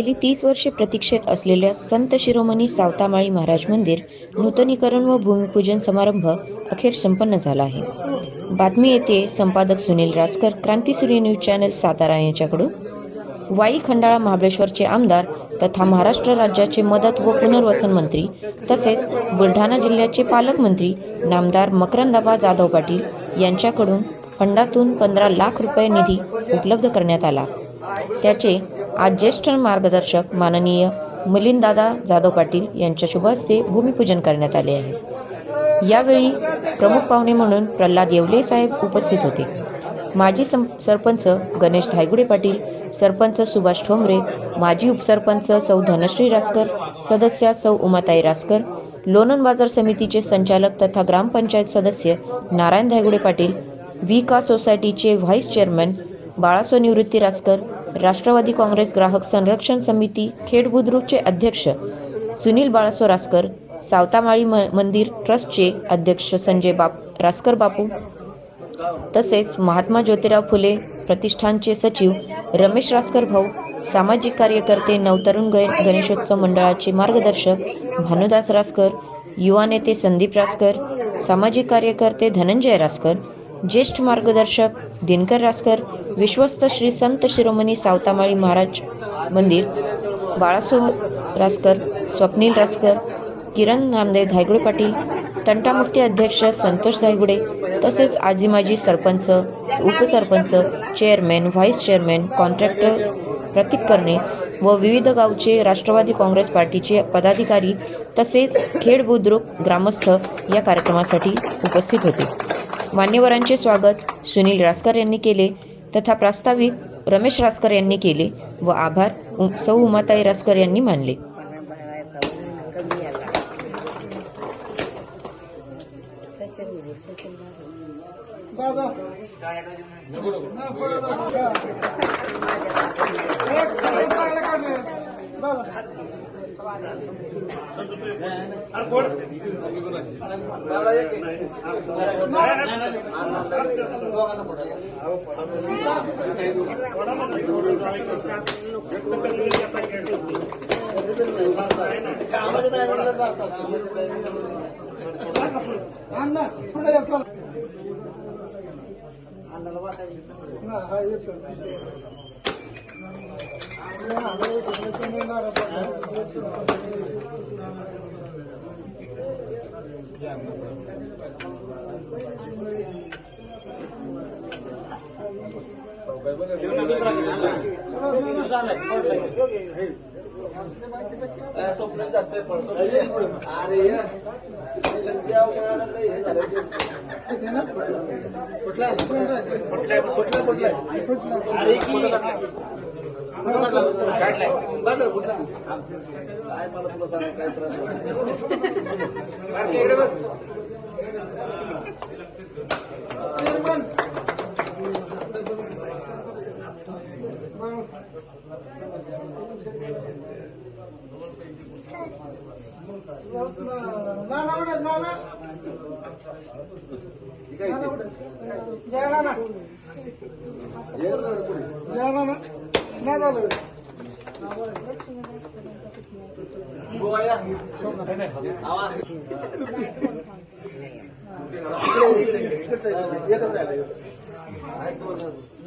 गेली तीस वर्षे प्रतीक्षेत असलेल्या संत शिरोमणी सावतामाळी महाराज मंदिर नूतनीकरण व भूमिपूजन समारंभ अखेर संपन्न झाला आहे. बातमी येते संपादक सुनील राजकर क्रांती सूर्य न्यूज चॅनल सातारा यांच्याकडून. वाई खंडाळा महाबळेश्वरचे आमदार तथा महाराष्ट्र राज्याचे मदत व पुनर्वसन मंत्री तसेच बुलढाणा जिल्ह्याचे पालकमंत्री नामदार मकरंदाबा जाधव पाटील यांच्याकडून फंडातून पंधरा लाख रुपये निधी उपलब्ध करण्यात आला. त्याचे आज ज्येष्ठ मार्गदर्शक माननीय मिलिंददादा जाधव पाटील यांच्या शुभ हस्ते भूमिपूजन करण्यात आले आहे. यावेळी प्रमुख पाहुणे म्हणून प्रल्हाद येवले साहेब उपस्थित होते. माजी सं सरपंच गणेश धायगुडे पाटील सरपंच सुभाष ठोंबरे माजी उपसरपंच सौ धनश्री रासकर सदस्या सौ उमाताई रासकर लोणन बाजार समितीचे संचालक तथा ग्रामपंचायत सदस्य नारायण धायगुडे पाटील व्ही का सोसायटीचे व्हाईस चेअरमन बाळासो निवृत्ती रासकर राष्ट्रवादी काँग्रेस ग्राहक संरक्षण समिती खेड बुद्रुकचे अध्यक्ष सुनील बाळासो रासकर सावतामाळी म मंदिर ट्रस्टचे अध्यक्ष संजय बाप रासकर बापू तसेच महात्मा ज्योतिराव फुले प्रतिष्ठानचे सचिव रमेश रासकर भाऊ सामाजिक कार्यकर्ते नवतरुण गणेशोत्सव मंडळाचे मार्गदर्शक भानुदास रासकर युवा नेते संदीप रासकर सामाजिक कार्यकर्ते धनंजय रासकर ज्येष्ठ मार्गदर्शक दिनकर रासकर विश्वस्त श्री संत शिरोमणी सावतामाळी महाराज मंदिर बाळासो रासकर स्वप्नील रासकर किरण नामदेव धायगुडे पाटील तंटामुक्ती अध्यक्ष संतोष धायगुडे तसेच आजी माजी sarpanch upsarpanch chairman vice chairman contractor प्रतीक करणे व विविध गावचे राष्ट्रवादी काँग्रेस पार्टीचे पदाधिकारी तसेच खेड बुद्रुक ग्रामस्थ या कार्यक्रमासाठी उपस्थित होते. मान्यवरांचे स्वागत सुनील रासकर यांनी केले तथा प्रास्ताविक रमेश रासकर यांनी केले व आभार उ- सौ उमाताई रासकर यांनी मानले. అన్న అన్న स्वप्न जास्त अरे कुठला कुठला कुठला काय मला तुला सांग काय त्रास నాన్న కూడా నాన్న జయనాన్న జయనాన్న నాన్న आवाज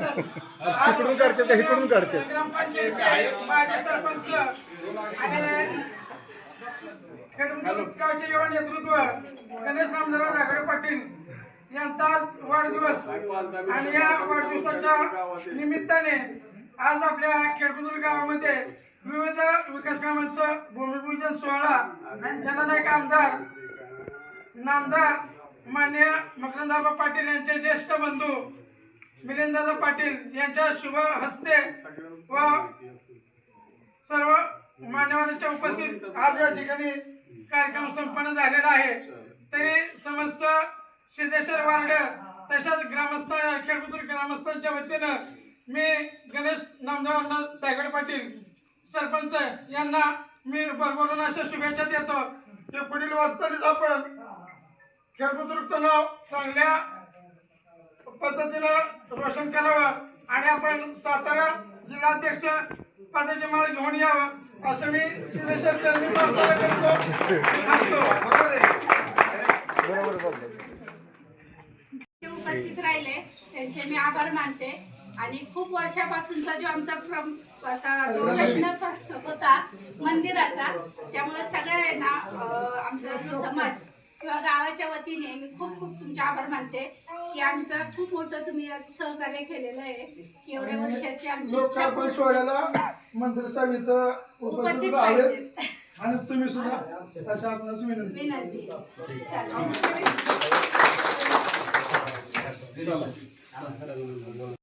तिकडून काढते तर इकडून काढते. ग्रामपंचायतचे सरपंच आणि गावचे युवा नेतृत्व गणेश नामदेवराव धाकडे पाटील यांचा वाढदिवस. आणि या वाढदिवसाच्या निमित्ताने आज आपल्या खेडबुद्रुक गावामध्ये विविध विकास कामांचं भूमिपूजन सोहळा जननायक आमदार नामदार मान्य मकरंदाबा पाटील यांचे ज्येष्ठ बंधू. मिलिंददादा पाटील यांच्या शुभ हस्ते व सर्व मान्यवरांच्या उपस्थित आज या ठिकाणी कार्यक्रम संपन्न झालेला आहे. तरी समस्त सिद्धेश्वर वार्ड तशाच ग्रामस्थ खेळकुत्र ग्रामस्थांच्या वतीनं मी गणेश नामदेवांना दायगड पाटील सरपंच यांना मी भरभरून अशा शुभेच्छा देतो. की पुढील वाटचालीस आपण खेळकुत्र नाव चांगल्या पद्धतीनं रोशन करावं आणि आपण सातारा जिल्हाध्यक्ष पदाची माळ घेऊन यावं असं मी सिद्धेश्वर चरणी प्रार्थना करतो. उपस्थित राहिले. त्यांचे मी आभार मानते. आणि खूप वर्षापासूनचा जो आमचा प्रम असा जो प्रश्न होता मंदिराचा त्यामुळे सगळ्यांना आमचा जो समाज किंवा गावाच्या वतीने मी खूप खूप तुमचे आभार मानते की आमचं खूप मोठं तुम्ही आज सहकार्य केलेलं आहे की एवढ्या वर्षाची आमची इच्छा लोकार्पण पूर्ण- सोहळ्याला मंत्री साहेब इथं उपस्थित उपस्थित राहावेत पाहिजेत. आणि तुम्ही सुद्धा अशा आपणास विनंती. विनंती. चालेल